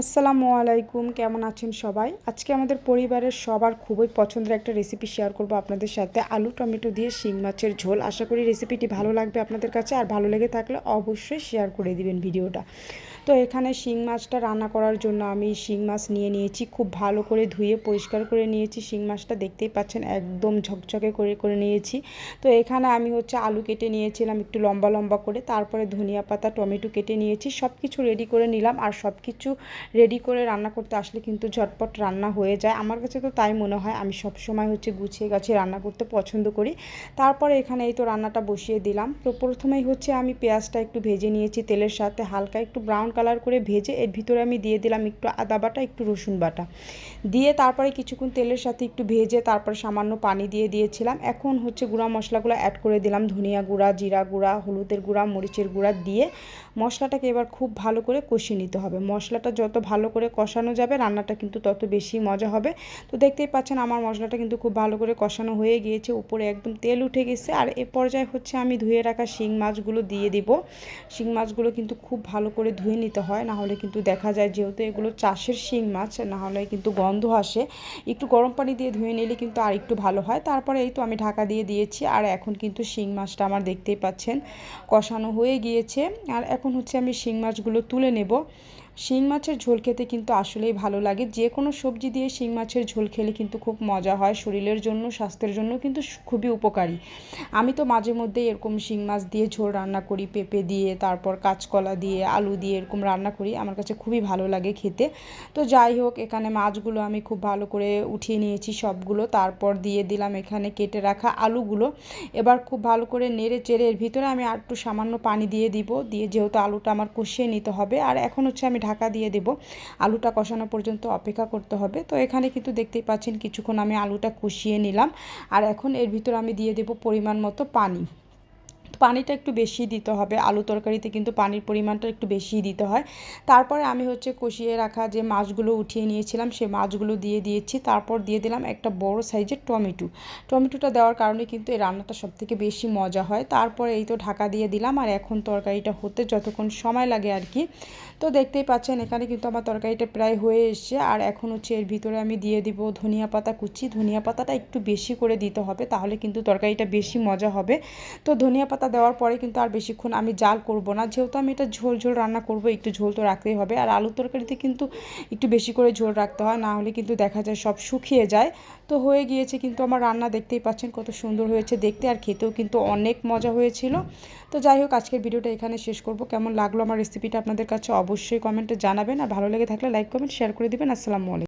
আসসালামু আলাইকুম, কেমন আছেন সবাই? আজকে আমাদের পরিবারের সবার খুবই পছন্দের একটা রেসিপি শেয়ার করব আপনাদের সাথে। আলু, টমেটো দিয়ে শিং মাছের ঝোল। আশা করি রেসিপিটি ভালো লাগবে আপনাদের কাছে। আর ভালো লেগে থাকলে অবশ্যই শেয়ার করে দিবেন ভিডিওটা তো এখানে শিং মাছটা রান্না করার জন্য আমি শিং মাছ নিয়ে নিয়েছি। খুব ভালো করে ধুয়ে পরিষ্কার করে নিয়েছি। শিং মাছটা দেখতেই পাচ্ছেন একদম ঝকঝকে করে করে নিয়েছি। তো এখানে আমি হচ্ছে আলু কেটে নিয়েছিলাম একটু লম্বা লম্বা করে। তারপরে ধনিয়া পাতা, টমেটো কেটে নিয়েছি। সব কিছু রেডি করে নিলাম। আর সব কিছু রেডি করে রান্না করতে আসলে কিন্তু ঝটপট রান্না হয়ে যায়। আমার কাছে তো তাই মনে হয়। আমি সব সময় হচ্ছে গুছিয়ে, গাছিয়ে রান্না করতে পছন্দ করি। তারপরে এখানে এই তো রান্নাটা বসিয়ে দিলাম। তো প্রথমেই হচ্ছে আমি পেঁয়াজটা একটু ভেজে নিয়েছি তেলের সাথে। হালকা একটু ব্রাউন কালার করে ভেজে এর ভিতরে আমি দিয়ে দিলাম একটু আদা বাটা, একটু রসুন বাটা। দিয়ে তারপরে কিছুক্ষণ তেলের সাথে একটু ভেজে তারপর সামান্য পানি দিয়ে দিয়েছিলাম। এখন হচ্ছে গুঁড়া মশলাগুলো অ্যাড করে দিলাম, ধনিয়া গুঁড়া, জিরা গুঁড়া, হলুদের গুঁড়া, মরিচের গুঁড়া দিয়ে মশলাটাকে এবার খুব ভালো করে কষিয়ে নিতে হবে। মশলাটা যত ভালো করে কষানো যাবে, রান্নাটা কিন্তু তত বেশি মজা হবে। তো দেখতেই পাচ্ছেন আমার মশলাটা কিন্তু খুব ভালো করে কষানো হয়ে গিয়েছে, উপরে একদম তেল উঠে গেছে। আর এ পর্যায়ে হচ্ছে আমি ধুয়ে রাখা শিং মাছগুলো দিয়ে দিব। শিং মাছগুলো কিন্তু খুব ভালো করে ধুয়ে নিতে হয়, নাহলে কিন্তু দেখা যায় যেহেতু এগুলো চাষের শিং মাছ, নাহলে কিন্তু গন্ধ আসে। একটু গরম পানি দিয়ে ধুয়ে নিলে কিন্তু আর একটু ভালো হয়। তারপরে এই তো আমি ঢাকা দিয়ে দিয়েছি, আর এখন কিন্তু শিং মাছটা আমার দেখতেই পাচ্ছেন কষানো হয়ে গিয়েছে। আর এখন হচ্ছে আমি শিং মাছগুলো তুলে নেব। শিং মাছের ঝোল খেতে কিন্তু আসলেই ভালো লাগে। যে কোনো সবজি দিয়ে শিং মাছের ঝোল খেলে কিন্তু খুব মজা হয়, শরীরের জন্য, স্বাস্থ্যের জন্য কিন্তু খুবই উপকারী। আমি তো মাঝে মধ্যে এরকম শিং মাছ দিয়ে ঝোল রান্না করি, পেঁপে দিয়ে, তারপর কাঁচকলা দিয়ে, আলু দিয়ে এরকম রান্না করি। আমার কাছে খুবই ভালো লাগে খেতে। তো যাই হোক, এখানে মাছগুলো আমি খুব ভালো করে উঠিয়ে নিয়েছি সবগুলো। তারপর দিয়ে দিলাম এখানে কেটে রাখা আলুগুলো। এবার খুব ভালো করে নেড়ে চেড়ে এর ভিতরে আমি আর একটু সামান্য পানি দিয়ে দিব। দিয়ে যেহেতু আলুটা আমার কষিয়ে নিতে হবে। আর এখন হচ্ছে আমি ঢাকা দিয়ে দেব। আলুটা কষানো পর্যন্ত অপেক্ষা করতে হবে। তো এখানে কিন্তু দেখতেই পাচ্ছেন কিছুক্ষণ আমি আলুটা কষিয়ে নিলাম। আর এখন এর ভিতর আমি দিয়ে দেব পরিমাণ মতো পানি। পানিটা একটু বেশি দিতে হবে, আলু তরকারিতে কিন্তু পানির পরিমাণটা একটু বেশি দিতে হয়। তারপরে আমি হচ্ছে কষিয়ে রাখা যে মাছগুলো উঠিয়ে নিয়েছিলাম সেই মাছগুলো দিয়ে দিয়েছি। তারপর দিয়ে দিলাম একটা বড় সাইজের টমেটো। টমেটোটা দেওয়ার কারণে কিন্তু এই রান্নাটা সবথেকে বেশি মজা হয়। তারপরে এই তো ঢাকা দিয়ে দিলাম আর এখন তরকারিটা হতে যতক্ষণ সময় লাগে আর কি। তো দেখতেই পাচ্ছেন এখানে কিন্তু আমার তরকারিটা প্রায় হয়ে এসছে। আর এখন হচ্ছে এর ভিতরে আমি দিয়ে দিব ধনিয়া পাতা কুচি। ধনিয়া পাতাটা একটু বেশি করে দিতে হবে, তাহলে কিন্তু তরকারিটা বেশি মজা হবে। তো ধনিয়া পাতা দেওয়ার পরে কিন্তু আর বেশিক্ষণ আমি জাল করব না। যেহেতু আমি এটা ঝোল ঝোল রান্না করব, একটু ঝোল তো রাখতেই হবে। আর আলুর তরকারিতে কিন্তু একটু বেশি করে ঝোল রাখতে হয়, না হলে কিন্তু দেখা যায় সব শুকিয়ে যায়। তো হয়ে গিয়েছে কিন্তু আমার রান্না, দেখতেই পাচ্ছেন কত সুন্দর হয়েছে দেখতে আর খেতেও কিন্তু অনেক মজা হয়েছিল। তো যাই হোক, আজকের ভিডিওটা এখানে শেষ করব। কেমন লাগল আমার রেসিপিটা আপনাদের কাছে অবশ্যই কমেন্টে জানাবেন। আর ভালো লেগে থাকলে লাইক, কমেন্ট শেয়ার করে দেবেন। আসসালামু আলাইকুম।